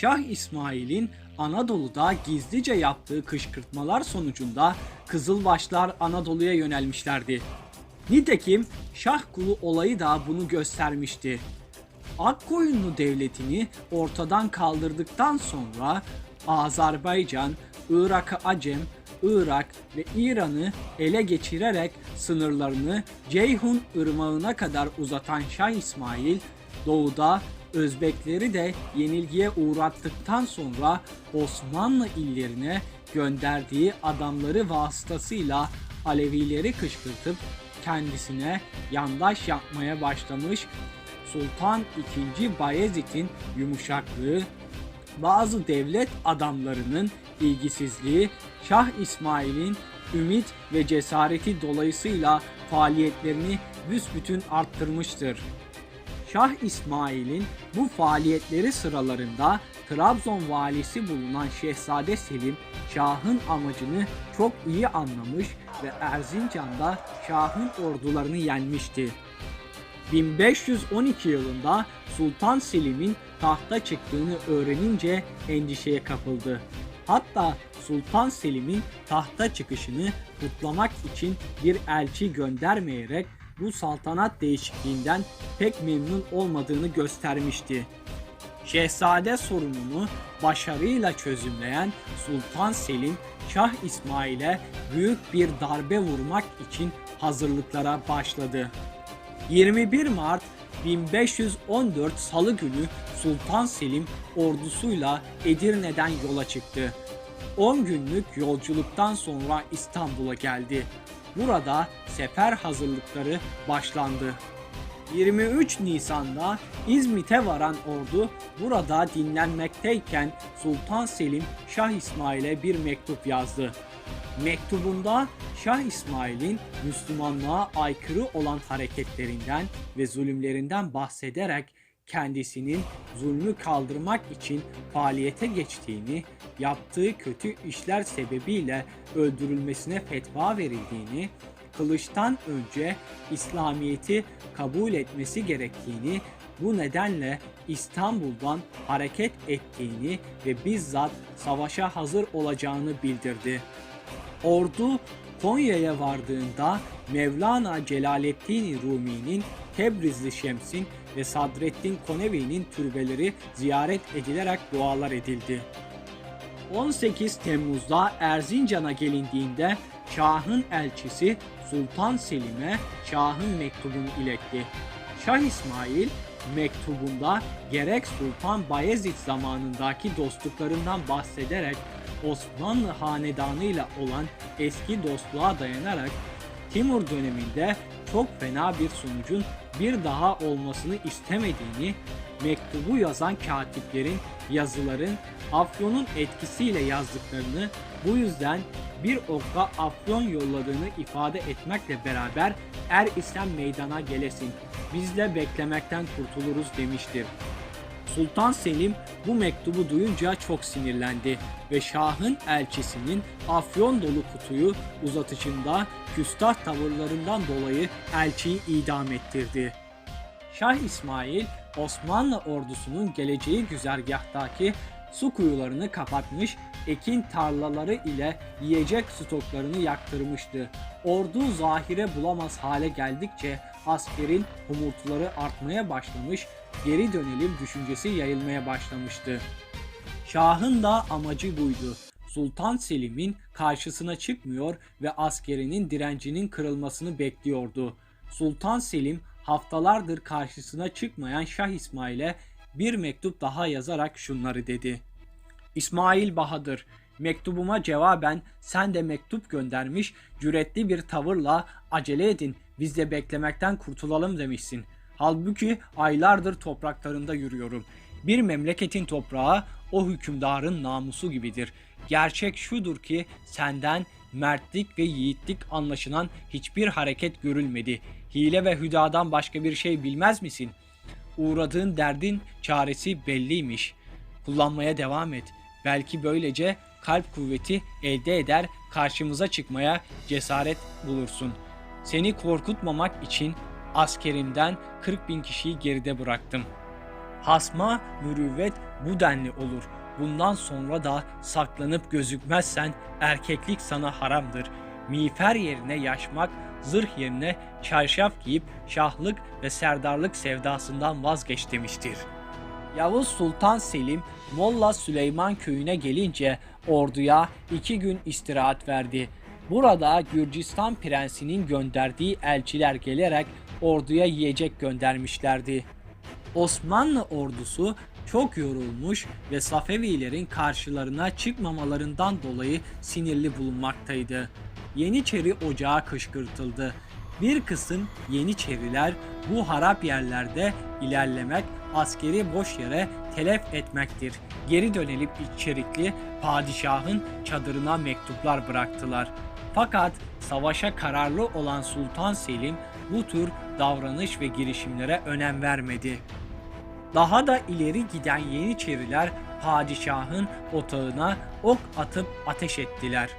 Şah İsmail'in Anadolu'da gizlice yaptığı kışkırtmalar sonucunda Kızılbaşlar Anadolu'ya yönelmişlerdi. Nitekim Şah Kulu olayı da bunu göstermişti. Akkoyunlu devletini ortadan kaldırdıktan sonra Azerbaycan, Irak'ı Acem, Irak ve İran'ı ele geçirerek sınırlarını Ceyhun Irmağı'na kadar uzatan Şah İsmail, doğuda Özbekleri de yenilgiye uğrattıktan sonra Osmanlı illerine gönderdiği adamları vasıtasıyla Alevileri kışkırtıp kendisine yandaş yapmaya başlamış Sultan II. Bayezid'in yumuşaklığı, bazı devlet adamlarının ilgisizliği, Şah İsmail'in ümit ve cesareti dolayısıyla faaliyetlerini büsbütün arttırmıştır. Şah İsmail'in bu faaliyetleri sıralarında Trabzon valisi bulunan Şehzade Selim, Şah'ın amacını çok iyi anlamış ve Erzincan'da Şah'ın ordularını yenmişti. 1512 yılında Sultan Selim'in tahta çıktığını öğrenince endişeye kapıldı. Hatta Sultan Selim'in tahta çıkışını kutlamak için bir elçi göndermeyerek bu saltanat değişikliğinden pek memnun olmadığını göstermişti. Şehzade sorununu başarıyla çözümleyen Sultan Selim, Şah İsmail'e büyük bir darbe vurmak için hazırlıklara başladı. 21 Mart 1514 Salı günü Sultan Selim ordusuyla Edirne'den yola çıktı. 10 günlük yolculuktan sonra İstanbul'a geldi. Burada sefer hazırlıkları başlandı. 23 Nisan'da İzmit'e varan ordu burada dinlenmekteyken Sultan Selim Şah İsmail'e bir mektup yazdı. Mektubunda Şah İsmail'in Müslümanlığa aykırı olan hareketlerinden ve zulümlerinden bahsederek kendisinin zulmü kaldırmak için faaliyete geçtiğini, yaptığı kötü işler sebebiyle öldürülmesine fetva verildiğini, kılıçtan önce İslamiyet'i kabul etmesi gerektiğini, bu nedenle İstanbul'dan hareket ettiğini ve bizzat savaşa hazır olacağını bildirdi. Ordu Konya'ya vardığında Mevlana Celaleddin Rumi'nin Tebrizli Şems'in ve Sadreddin Konevi'nin türbeleri ziyaret edilerek dualar edildi. 18 Temmuz'da Erzincan'a gelindiğinde Şah'ın elçisi Sultan Selim'e Şah'ın mektubunu iletti. Şah İsmail mektubunda gerek Sultan Bayezid zamanındaki dostluklarından bahsederek Osmanlı hanedanıyla olan eski dostluğa dayanarak Timur döneminde çok fena bir sonucun bir daha olmasını istemediğini, mektubu yazan katiplerin yazıların Afyon'un etkisiyle yazdıklarını, bu yüzden bir okka Afyon yolladığını ifade etmekle beraber er isem meydana gelesin, bizle beklemekten kurtuluruz demiştir. Sultan Selim bu mektubu duyunca çok sinirlendi ve Şah'ın elçisinin afyon dolu kutuyu uzatışında küstah tavırlarından dolayı elçiyi idam ettirdi. Şah İsmail Osmanlı ordusunun geleceği güzergahtaki su kuyularını kapatmış, ekin tarlaları ile yiyecek stoklarını yaktırmıştı. Ordu zahire bulamaz hale geldikçe askerin humurtuları artmaya başlamış, geri dönelim düşüncesi yayılmaya başlamıştı. Şahın da amacı buydu. Sultan Selim'in karşısına çıkmıyor ve askerinin direncinin kırılmasını bekliyordu. Sultan Selim haftalardır karşısına çıkmayan Şah İsmail'e bir mektup daha yazarak şunları dedi. İsmail Bahadır, mektubuma cevaben sen de mektup göndermiş, cüretli bir tavırla acele edin, biz de beklemekten kurtulalım demişsin. Halbuki aylardır topraklarında yürüyorum. Bir memleketin toprağı o hükümdarın namusu gibidir. Gerçek şudur ki senden mertlik ve yiğitlik anlaşılan hiçbir hareket görülmedi. Hile ve hüdadan başka bir şey bilmez misin? Uğradığın derdin çaresi belliymiş. Kullanmaya devam et. Belki böylece kalp kuvveti elde eder, karşımıza çıkmaya cesaret bulursun. Seni korkutmamak için askerimden 40 bin kişiyi geride bıraktım. Hasma, mürüvvet bu denli olur. Bundan sonra da saklanıp gözükmezsen erkeklik sana haramdır. Miğfer yerine yaşmak, zırh yerine çarşaf giyip şahlık ve serdarlık sevdasından vazgeç demiştir. Yavuz Sultan Selim Molla Süleyman köyüne gelince orduya iki gün istirahat verdi. Burada Gürcistan prensinin gönderdiği elçiler gelerek orduya yiyecek göndermişlerdi. Osmanlı ordusu çok yorulmuş ve Safevilerin karşılarına çıkmamalarından dolayı sinirli bulunmaktaydı. Yeniçeri ocağı kışkırtıldı. Bir kısım Yeniçeriler bu harap yerlerde ilerlemek askeri boş yere telef etmektir. Geri dönelim içerikli padişahın çadırına mektuplar bıraktılar. Fakat savaşa kararlı olan Sultan Selim bu tür davranış ve girişimlere önem vermedi. Daha da ileri giden Yeniçeriler padişahın otağına ok atıp ateş ettiler.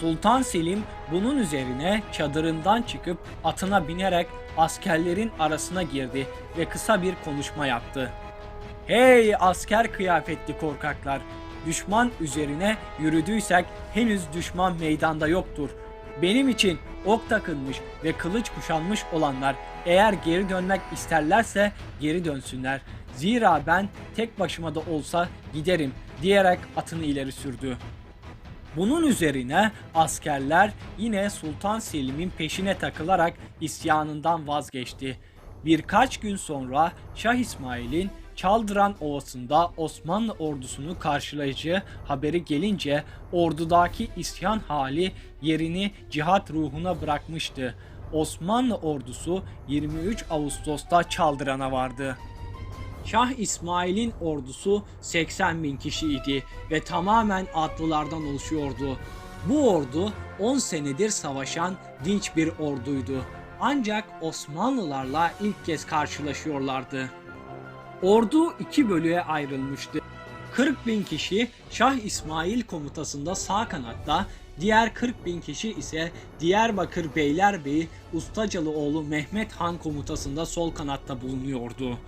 Sultan Selim bunun üzerine çadırından çıkıp atına binerek askerlerin arasına girdi ve kısa bir konuşma yaptı. Hey asker kıyafetli korkaklar! Düşman üzerine yürüdüysek henüz düşman meydanda yoktur. Benim için ok takılmış ve kılıç kuşanmış olanlar eğer geri dönmek isterlerse geri dönsünler. Zira ben tek başıma da olsa giderim diyerek atını ileri sürdü. Bunun üzerine askerler yine Sultan Selim'in peşine takılarak isyanından vazgeçti. Birkaç gün sonra Şah İsmail'in Çaldıran Ovası'nda Osmanlı ordusunu karşılayıcı haberi gelince ordudaki isyan hali yerini cihat ruhuna bırakmıştı. Osmanlı ordusu 23 Ağustos'ta Çaldıran'a vardı. Şah İsmail'in ordusu 80 bin kişiydi ve tamamen atlılardan oluşuyordu. Bu ordu 10 senedir savaşan dinç bir orduydu. Ancak Osmanlılarla ilk kez karşılaşıyorlardı. Ordu iki bölüye ayrılmıştı. 40 bin kişi Şah İsmail komutasında sağ kanatta, diğer 40 bin kişi ise Diyarbakır Beylerbeyi Ustacalıoğlu Mehmet Han komutasında sol kanatta bulunuyordu.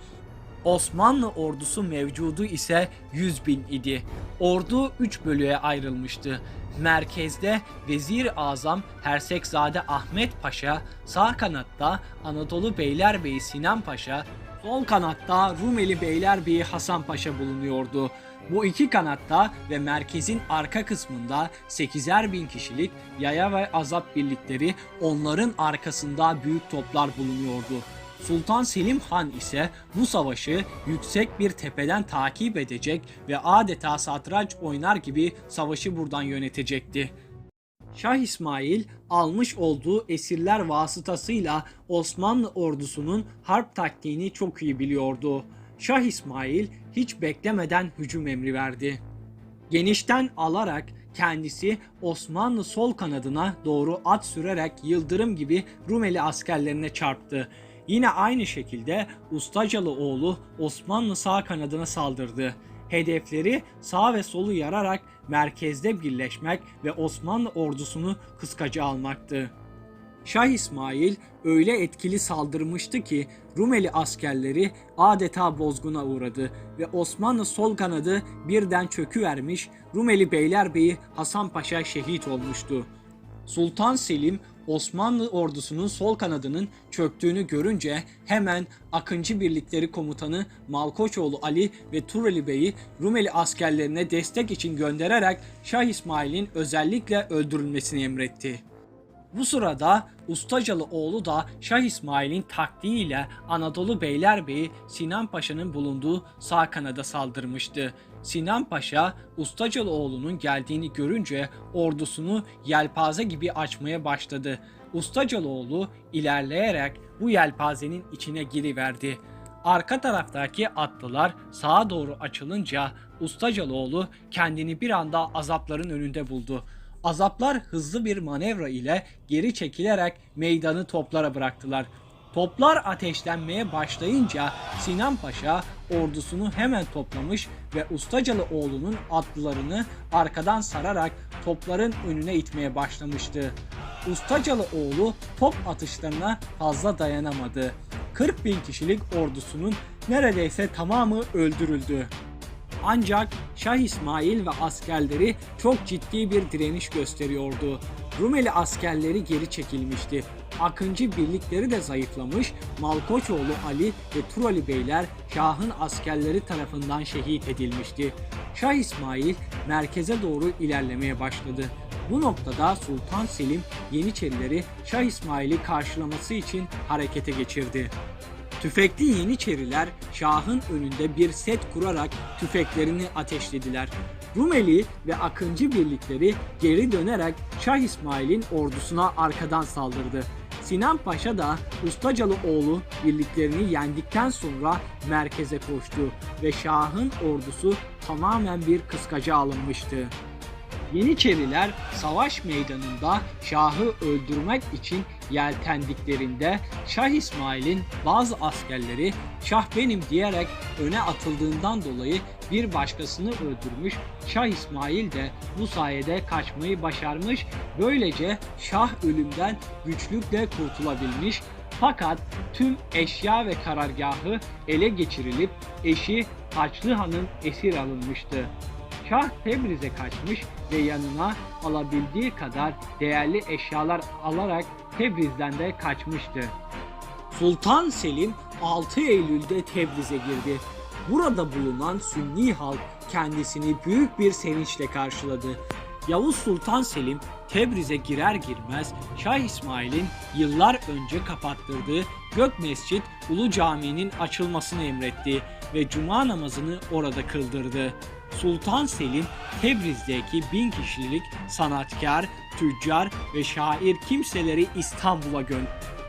Osmanlı ordusu mevcudu ise 100 bin idi. Ordu 3 bölüye ayrılmıştı. Merkezde Vezir Azam Hersekzade Ahmet Paşa, sağ kanatta Anadolu Beylerbeyi Sinan Paşa, sol kanatta Rumeli Beylerbeyi Hasan Paşa bulunuyordu. Bu iki kanatta ve merkezin arka kısmında 8'er bin kişilik yaya ve azap birlikleri onların arkasında büyük toplar bulunuyordu. Sultan Selim Han ise bu savaşı yüksek bir tepeden takip edecek ve adeta satranç oynar gibi savaşı buradan yönetecekti. Şah İsmail almış olduğu esirler vasıtasıyla Osmanlı ordusunun harp taktiğini çok iyi biliyordu. Şah İsmail hiç beklemeden hücum emri verdi. Genişten alarak kendisi Osmanlı sol kanadına doğru at sürerek yıldırım gibi Rumeli askerlerine çarptı. Yine aynı şekilde Ustacalı oğlu Osmanlı sağ kanadına saldırdı. Hedefleri sağ ve solu yararak merkezde birleşmek ve Osmanlı ordusunu kıskaca almaktı. Şah İsmail öyle etkili saldırmıştı ki Rumeli askerleri adeta bozguna uğradı ve Osmanlı sol kanadı birden çöküvermiş Rumeli Beylerbeyi Hasan Paşa şehit olmuştu. Sultan Selim Osmanlı ordusunun sol kanadının çöktüğünü görünce hemen Akıncı Birlikleri Komutanı Malkoçoğlu Ali ve Tureli Bey'i Rumeli askerlerine destek için göndererek Şah İsmail'in özellikle öldürülmesini emretti. Bu sırada Ustacalı oğlu da Şah İsmail'in taktiğiyle Anadolu Beylerbeyi Sinan Paşa'nın bulunduğu sağ kanada saldırmıştı. Sinan Paşa Ustacalı oğlunun geldiğini görünce ordusunu yelpaze gibi açmaya başladı. Ustacalıoğlu ilerleyerek bu yelpazenin içine giriverdi. Arka taraftaki atlılar sağa doğru açılınca Ustacalıoğlu kendini bir anda azapların önünde buldu. Azaplar hızlı bir manevra ile geri çekilerek meydanı toplara bıraktılar. Toplar ateşlenmeye başlayınca Sinan Paşa ordusunu hemen toplamış ve Ustacalı oğlunun atlılarını arkadan sararak topların önüne itmeye başlamıştı. Ustacalı oğlu top atışlarına fazla dayanamadı. 40 bin kişilik ordusunun neredeyse tamamı öldürüldü. Ancak Şah İsmail ve askerleri çok ciddi bir direniş gösteriyordu. Rumeli askerleri geri çekilmişti. Akıncı birlikleri de zayıflamış, Malkoçoğlu Ali ve Turali Beyler Şah'ın askerleri tarafından şehit edilmişti. Şah İsmail merkeze doğru ilerlemeye başladı. Bu noktada Sultan Selim Yeniçerileri Şah İsmail'i karşılaması için harekete geçirdi. Tüfekli Yeniçeriler Şah'ın önünde bir set kurarak tüfeklerini ateşlediler. Rumeli ve Akıncı birlikleri geri dönerek Şah İsmail'in ordusuna arkadan saldırdı. Sinan Paşa da Ustacalı oğlu birliklerini yendikten sonra merkeze koştu ve Şah'ın ordusu tamamen bir kıskaca alınmıştı. Yeniçeriler savaş meydanında Şah'ı öldürmek için yeltendiklerinde Şah İsmail'in bazı askerleri Şah benim diyerek öne atıldığından dolayı bir başkasını öldürmüş. Şah İsmail de bu sayede kaçmayı başarmış. Böylece Şah ölümden güçlükle kurtulabilmiş. Fakat tüm eşya ve karargahı ele geçirilip eşi Haçlı Han'ın esir alınmıştı. Şah Tebriz'e kaçmış ve yanına alabildiği kadar değerli eşyalar alarak Tebriz'den de kaçmıştı. Sultan Selim 6 Eylül'de Tebriz'e girdi. Burada bulunan Sünni halk kendisini büyük bir sevinçle karşıladı. Yavuz Sultan Selim Tebriz'e girer girmez Şah İsmail'in yıllar önce kapattırdığı Gök Mescit Ulu Camii'nin açılmasını emretti ve cuma namazını orada kıldırdı. Sultan Selim Tebriz'deki bin kişilik sanatkar, tüccar ve şair kimseleri İstanbul'a gönderdi.